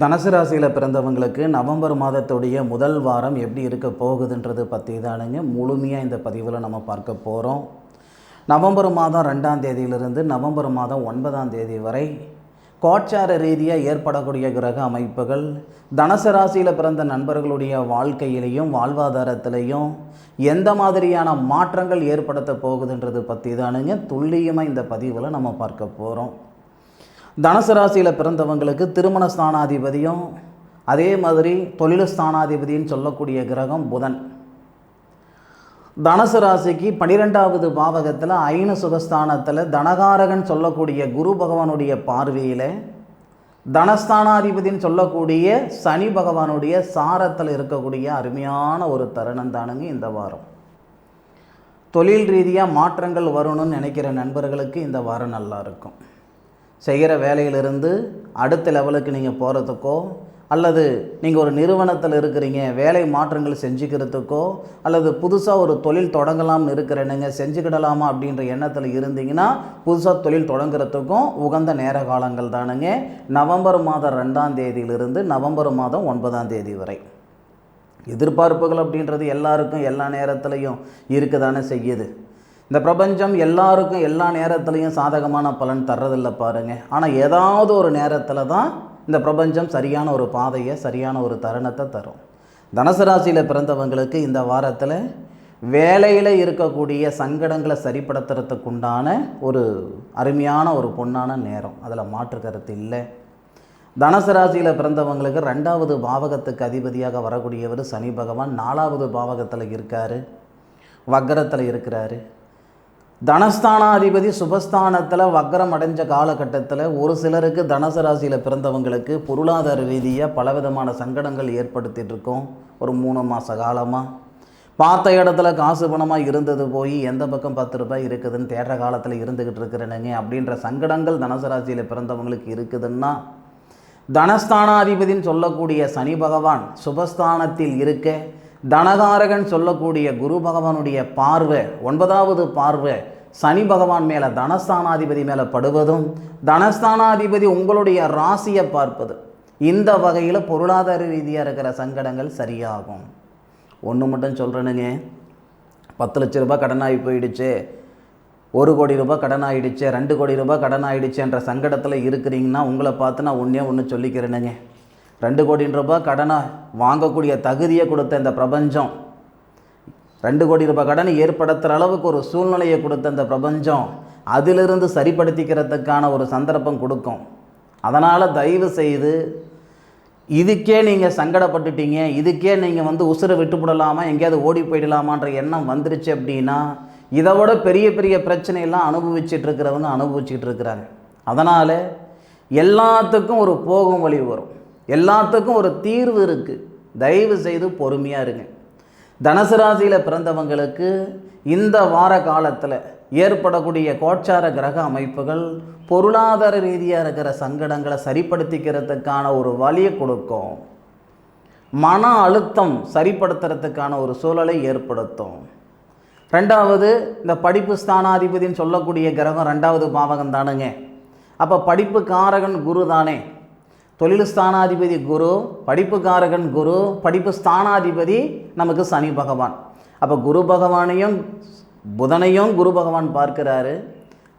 தனுசு ராசியில் பிறந்தவங்களுக்கு நவம்பர் மாதத்துடைய முதல் வாரம் எப்படி இருக்க போகுதுன்றது பற்றி தானுங்க. முழுமையாக இந்த பதிவில் நம்ம பார்க்க போகிறோம் நவம்பர் மாதம் ரெண்டாம் தேதியிலிருந்து நவம்பர் மாதம் ஒன்பதாம் தேதி வரை கோட்சார ரீதியாக ஏற்படக்கூடிய கிரக அமைப்புகள் தனுசு ராசியில் பிறந்த நண்பர்களுடைய வாழ்க்கையிலையும் வாழ்வாதாரத்திலையும் எந்த மாதிரியான மாற்றங்கள் ஏற்படுத்த போகுதுன்றது பற்றி தானுங்க. துல்லியமாக இந்த பதிவில் நம்ம பார்க்க போகிறோம் தனுசு ராசியில் பிறந்தவங்களுக்கு திருமண ஸ்தானாதிபதியும் அதே மாதிரி தொழில ஸ்தானாதிபதின்னு சொல்லக்கூடிய கிரகம் புதன். தனுசு ராசிக்கு பனிரெண்டாவது பாவகத்தில் ஐன சுகஸ்தானத்தில் தனகாரகன் சொல்லக்கூடிய குரு பகவானுடைய பார்வையில் தனஸ்தானாதிபதின்னு சொல்லக்கூடிய சனி பகவானுடைய சாரத்தில் இருக்கக்கூடிய அருமையான ஒரு தருணம் தானுங்க இந்த வாரம். தொழில் ரீதியாக மாற்றங்கள் வரணும்னு நினைக்கிற நண்பர்களுக்கு இந்த வாரம் நல்லா இருக்கும். செய்கிற வேலையிலிருந்து அடுத்த லெவலுக்கு நீங்கள் போகிறதுக்கோ அல்லது நீங்கள் ஒரு நிறுவனத்தில் இருக்கிறீங்க வேலை மாற்றங்கள் செஞ்சுக்கிறதுக்கோ அல்லது புதுசாக ஒரு தொழில் தொடங்கலாம்னு இருக்கிறேனுங்க செஞ்சுக்கிடலாமா அப்படின்ற எண்ணத்தில் இருந்தீங்கன்னா புதுசாக தொழில் தொடங்குறதுக்கும் உகந்த நேர காலங்கள் தானுங்க. நவம்பர் மாதம் ரெண்டாம் தேதியிலிருந்து நவம்பர் மாதம் ஒன்பதாம் தேதி வரை. எதிர்பார்ப்புகள் அப்படின்றது எல்லாருக்கும் எல்லா நேரத்துலையும் இருக்க தானே செய்யுது. இந்த பிரபஞ்சம் எல்லாருக்கும் எல்லா நேரத்துலையும் சாதகமான பலன் தர்றதில்ல பாருங்கள் ஆனால் ஏதாவது ஒரு நேரத்தில் தான் இந்த பிரபஞ்சம் சரியான ஒரு பாதையை சரியான ஒரு தருணத்தை தரும். தனுசு ராசியில் பிறந்தவங்களுக்கு இந்த வாரத்தில் வேலையில் இருக்கக்கூடிய சங்கடங்களை சரிப்படுத்துறதுக்கு உண்டான ஒரு அருமையான ஒரு பொன்னான நேரம். அதில் மாற்று கருத்து இல்லை. தனுசு ராசியில் பிறந்தவங்களுக்கு ரெண்டாவது பாவகத்துக்கு அதிபதியாக வரக்கூடியவர் சனி பகவான். நாலாவது பாவகத்தில் இருக்கார். வக்கரத்தில் இருக்கிறாரு. தனஸ்தானாதிபதி சுபஸ்தானத்தில் வக்கரம் அடைஞ்ச காலகட்டத்தில் ஒரு சிலருக்கு தனுசு ராசியில் பிறந்தவங்களுக்கு பொருளாதார ரீதியாக பலவிதமான சங்கடங்கள் ஏற்படுத்திகிட்டு இருக்கோம். ஒரு மூணு மாத காலமாக பார்த்த இடத்துல காசு பணமாக இருந்தது போய் எந்த பக்கம் பத்து ரூபாய் இருக்குதுன்னு தேடுற காலத்தில் இருந்துக்கிட்டு இருக்கிறேனுங்க. அப்படின்ற சங்கடங்கள் தனுசு ராசியில் பிறந்தவங்களுக்கு இருக்குதுன்னா தனஸ்தானாதிபதின்னு சொல்லக்கூடிய சனி பகவான் சுபஸ்தானத்தில் இருக்க தனகாரகன் சொல்லக்கூடிய குரு பகவானுடைய பார்வை ஒன்பதாவது பார்வை சனி பகவான் மேலே தனஸ்தானாதிபதி மேலே படுவதும் தனஸ்தானாதிபதி உங்களுடைய ராசியை பார்ப்பது. இந்த வகையில் பொருளாதார ரீதியாக இருக்கிற சங்கடங்கள் சரியாகும். ஒன்று மட்டும் சொல்கிறேனுங்க பத்து லட்ச ரூபாய் கடனாகி போயிடுச்சு. ஒரு கோடி ரூபாய் கடன் ஆயிடுச்சு ரெண்டு கோடி ரூபாய் கடன் என்ற சங்கடத்தில் இருக்கிறீங்கன்னா உங்களை பார்த்து நான் ஒன்றே ஒன்று சொல்லிக்கிறேனுங்க. ரெண்டு கோடி ரூபாய் கடனை வாங்கக்கூடிய தகுதியை கொடுத்த இந்த பிரபஞ்சம். ரெண்டு கோடி ரூபாய் கடனை ஏற்படுத்துகிற அளவுக்கு ஒரு சூழ்நிலையை கொடுத்த இந்த பிரபஞ்சம் அதிலிருந்து சரிப்படுத்திக்கிறதுக்கான ஒரு சந்தர்ப்பம் கொடுக்கும். அதனால் தயவு செய்து இதுக்கே நீங்கள் சங்கடப்பட்டுட்டீங்க இதுக்கே நீங்கள் வந்து உசுரை விட்டுவிடலாமா எங்கேயாவது ஓடி போயிடலாமான்ற எண்ணம் வந்துருச்சு அப்படின்னா இதை விட பெரிய பெரிய பிரச்சனையெல்லாம் அனுபவிச்சுட்டு இருக்கிறவங்க அனுபவிச்சுட்டு இருக்கிறாங்க. அதனால் எல்லாத்துக்கும் ஒரு போகும் வழி வரும். எல்லாத்துக்கும் ஒரு தீர்வு இருக்குது தயவு செய்து பொறுமையாக இருங்க. தனுசு ராசியில் பிறந்தவங்களுக்கு இந்த வார காலத்தில் ஏற்படக்கூடிய கோச்சார கிரக அமைப்புகள் பொருளாதார ரீதியாக இருக்கிற சங்கடங்களை சரிப்படுத்திக்கிறதுக்கான ஒரு வழியை கொடுக்கும். மன அழுத்தம் சரிப்படுத்துறதுக்கான ஒரு சூழலை ஏற்படுத்தும். ரெண்டாவது இந்த படிப்பு ஸ்தானாதிபதின்னு சொல்லக்கூடிய கிரகம் ரெண்டாவது பாவகம் தானுங்க அப்போ படிப்பு காரகன் குரு தானே தொழில் ஸ்தானாதிபதி குரு படிப்புக்காரகன் குரு படிப்பு ஸ்தானாதிபதி நமக்கு சனி பகவான். அப்போ குரு பகவானையும் புதனையும் குரு பகவான் பார்க்கிறாரு.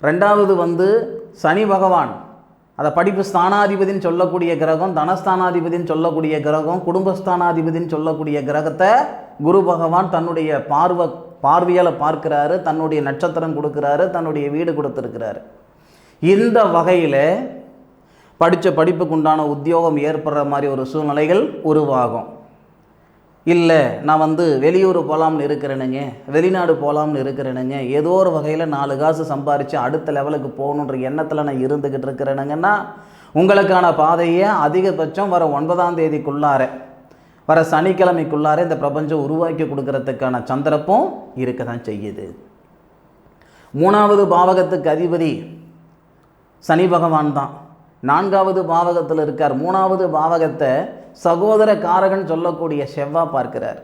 ரெண்டாவது வந்து சனி பகவான். அதை படிப்பு ஸ்தானாதிபதின்னு சொல்லக்கூடிய கிரகம் தனஸ்தானாதிபதின்னு சொல்லக்கூடிய கிரகம் குடும்பஸ்தானாதிபதின்னு சொல்லக்கூடிய கிரகத்தை குரு பகவான் தன்னுடைய பார்வை பார்வையால் பார்க்கிறாரு தன்னுடைய நட்சத்திரம் கொடுக்குறாரு தன்னுடைய வீடு கொடுத்துருக்கிறாரு. இந்த வகையில் படித்த படிப்புக்கு உண்டான உத்தியோகம் ஏற்படுற மாதிரி ஒரு சூழ்நிலைகள் உருவாகும். இல்லை நான் வந்து வெளியூர் போகலாம்னு இருக்கிறேனுங்க வெளிநாடு போகலாம்னு இருக்கிறேனுங்க ஏதோ ஒரு வகையில் நாலு காசு சம்பாரித்து அடுத்த லெவலுக்கு போகணுன்ற எண்ணத்தில் நான் இருந்துக்கிட்டு இருக்கிறேனுங்கன்னா உங்களுக்கான பாதையை அதிகபட்சம் வர ஒன்பதாம் தேதிக்குள்ளார வர சனிக்கிழமைக்குள்ளார இந்த பிரபஞ்சம் உருவாக்கி கொடுக்கறதுக்கான சந்தர்ப்பம் இருக்க தான் செய்யுது. மூணாவது பாவகத்துக்கு அதிபதி சனி பகவான் தான். நான்காவது பாவகத்தில் இருக்கார். மூணாவது பாவகத்தை சகோதர காரகன் சொல்லக்கூடிய செவ்வா பார்க்கிறார்.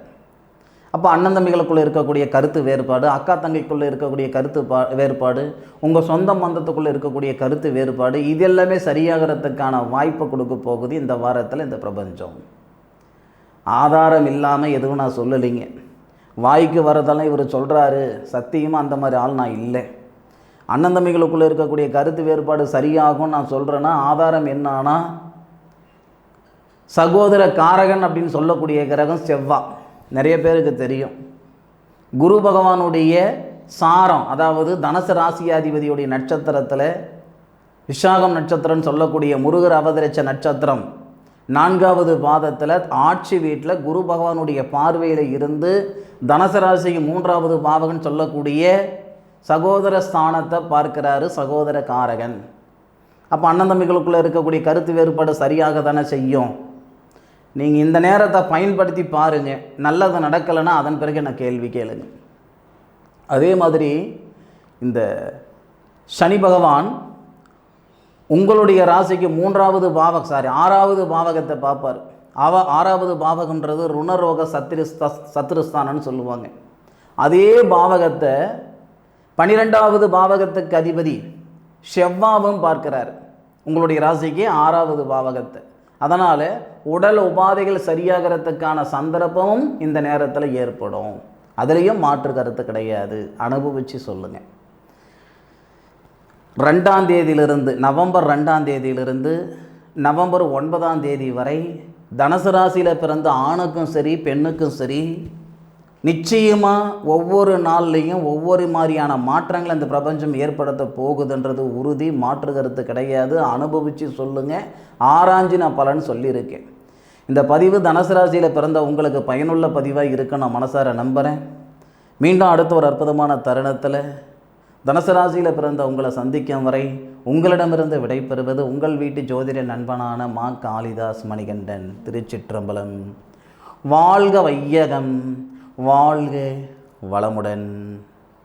அப்போ அண்ணன் தம்பிகளுக்குள்ளே இருக்கக்கூடிய கருத்து வேறுபாடு அக்கா தங்கைக்குள்ளே இருக்கக்கூடிய கருத்து பா வேறுபாடு உங்கள் சொந்த மந்தத்துக்குள்ளே இருக்கக்கூடிய கருத்து வேறுபாடு இது எல்லாமே சரியாகிறதுக்கான வாய்ப்பை கொடுக்க போகுது இந்த வாரத்தில் இந்த பிரபஞ்சம். ஆதாரம் இல்லாமல் எதுவும் நான் சொல்லலைங்க. வாய்க்கு வரதெல்லாம் இவர் சொல்கிறாரு சத்தியமாக அந்த மாதிரி ஆள் நான் இல்லை. அண்ணன் தம்பிகளுக்குள்ளே இருக்கக்கூடிய கருத்து வேறுபாடு சரியாகும் நான் சொல்கிறேன்னா ஆதாரம் என்னன்னா சகோதர காரகன் அப்படின்னு சொல்லக்கூடிய கிரகம் செவ்வா. நிறைய பேருக்கு தெரியும். குரு பகவானுடைய சாரம் அதாவது தனசு ராசியாதிபதியுடைய நட்சத்திரத்தில் விஷாகம் நட்சத்திரம்னு சொல்லக்கூடிய முருகர் அவதரிச்ச நட்சத்திரம் நான்காவது பாதத்தில் ஆட்சி வீட்டில் குரு பகவானுடைய பார்வையில் இருந்து தனுசு மூன்றாவது பாவகன் சொல்லக்கூடிய சகோதர ஸ்தானத்தை பார்க்கிறாரு சகோதர காரகன் அப்போ அண்ணன் தம்பிகளுக்குள்ளே இருக்கக்கூடிய கருத்து வேறுபாடு சரியாக தானே செய்யும். நீங்கள் இந்த நேரத்தை பயன்படுத்தி பாருங்கள் நல்லது நடக்கலைன்னா அதன் பிறகு என்ன கேள்வி கேளுங்க. அதே மாதிரி இந்த சனி பகவான் உங்களுடைய ராசிக்கு மூன்றாவது பாவக சாரி ஆறாவது பாவகத்தை பார்ப்பார். அவ ஆறாவது பாவகம்ன்றது ருணரோக சத்திரு சத்ருஸ்தானன்னு சொல்லுவாங்க. அதே பாவகத்தை பனிரெண்டாவது பாவகத்துக்கு அதிபதி செவ்வாவும் பார்க்கிறார். உங்களுடைய ராசிக்கு ஆறாவது பாவகத்தை. அதனால் உடல் உபாதைகள் சரியாகிறதுக்கான சந்தர்ப்பமும் இந்த நேரத்தில் ஏற்படும். அதுலேயும் மாற்று கருத்து கிடையாது. அனுபவித்து சொல்லுங்கள் ரெண்டாம் தேதியிலிருந்து நவம்பர் ரெண்டாம் தேதியிலிருந்து நவம்பர் ஒன்பதாம் தேதி வரை தனுசு ராசியில் பிறந்த ஆணுக்கும் சரி பெண்ணுக்கும் சரி நிச்சயமாக ஒவ்வொரு நாள்லேயும் ஒவ்வொரு மாதிரியான மாற்றங்களை இந்த பிரபஞ்சம் ஏற்படுத்த போகுதுன்றது உறுதி மாற்று கருத்து கிடையாது. அனுபவித்து சொல்லுங்கள் ஆராய்ஞ்சு நான் பலன் சொல்லியிருக்கேன் இந்த பதிவு தனுசு ராசியில் பிறந்த உங்களுக்கு பயனுள்ள பதிவாக இருக்குன்னு நான் மனசார நம்புகிறேன் மீண்டும் அடுத்த ஒரு அற்புதமான தருணத்தில் தனுசு ராசியில் பிறந்த உங்களை சந்திக்கும் வரை உங்களிடமிருந்து விடைபெறுவது உங்கள் வீட்டு ஜோதிட நண்பனான மா. காளிதாஸ் மணிகண்டன் திருச்சிற்றம்பலம். வாழ்க வையகம். வாழ்க வளமுடன்.